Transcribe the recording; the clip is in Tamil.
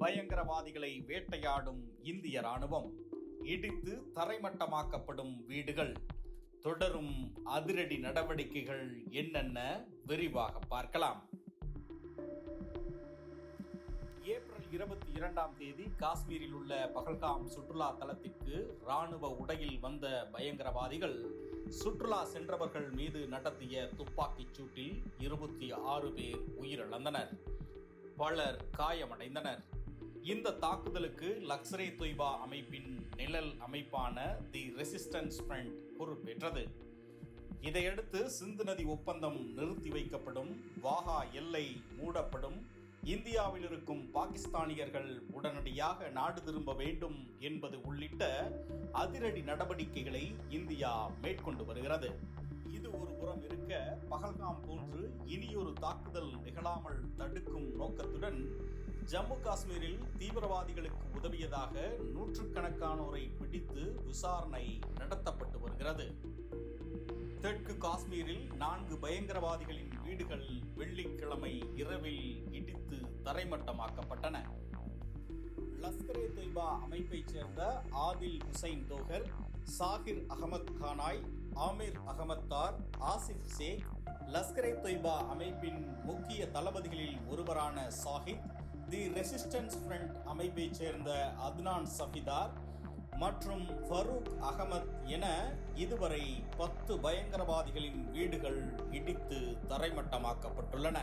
பயங்கரவாதிகளை வேட்டையாடும் இந்திய ராணுவம் இடித்து தரைமட்டமாக்கப்படும் வீடுகள் தொடரும் அதிரடி நடவடிக்கைகள் என்னென்ன விரிவாக பார்க்கலாம். ஏப்ரல் இருபத்தி இரண்டாம் தேதி காஷ்மீரில் உள்ள பகல்காம் சுற்றுலா தலத்திற்கு ராணுவ உடையில் வந்த பயங்கரவாதிகள் சுற்றுலா சென்றவர்கள் மீது நடத்திய துப்பாக்கிச் சூட்டில் இருபத்தி ஆறு பேர் உயிரிழந்தனர். பலர் காயமடைந்தனர். இந்த தாக்குதலுக்கு லக்ஸரே தொய்பா அமைப்பின் நிழல் அமைப்பான தி ரெசிஸ்டன்ஸ் ஃப்ரண்ட் பொறுப்பேற்றது. இதையடுத்து சிந்து நதி ஒப்பந்தம் நிறுத்தி வைக்கப்படும் வாகா எல்லை மூடப்படும் இந்தியாவில் இருக்கும் பாகிஸ்தானியர்கள் உடனடியாக நாடு திரும்ப வேண்டும் என்பது உள்ளிட்ட அதிரடி நடவடிக்கைகளை இந்தியா மேற்கொண்டு வருகிறது. இது ஒரு புறம் இருக்க பகல்காம் போன்று இனியொரு தாக்குதல் நிகழாமல் தடுக்கும் நோக்கத்துடன் ஜம்மு காஷ்மீரில் தீவிரவாதிகளுக்கு உதவியதாக நூற்றுக்கணக்கானோரை பிடித்து விசாரணை நடத்தப்பட்டு வருகிறது. தெற்கு காஷ்மீரில் நான்கு பயங்கரவாதிகளின் வீடுகள் வெள்ளிக்கிழமை இரவில் இடித்து தரைமட்டமாக்கப்பட்டன. லஸ்கரே தொய்பா அமைப்பைச் சேர்ந்த ஆதில் ஹுசைன் தோகர் சாகிர் அகமத் கானாய் ஆமீர் அகமத்தார் ஆசிஃப் ஆசிப் சேக் லஸ்கரே தொய்பா அமைப்பின் முக்கிய தளபதிகளில் ஒருவரான சாஹித் தி ரெசிஸ்டன்ஸ் ஃப்ரண்ட் அமைப்பைச் சேர்ந்த அத்னான் சஃபிதார் மற்றும் ஃபரூக் அகமத் என இதுவரை பத்து பயங்கரவாதிகளின் வீடுகள் இடித்து தரைமட்டமாக்கப்பட்டுள்ளன.